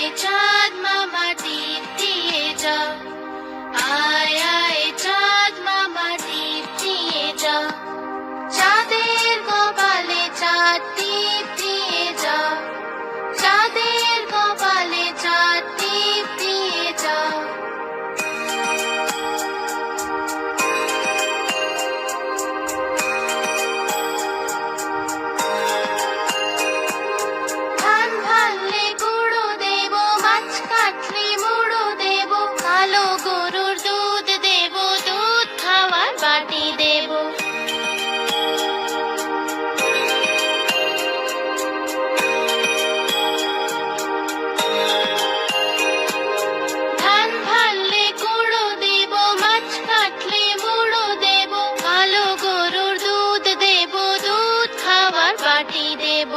nature. শান্তি দেব।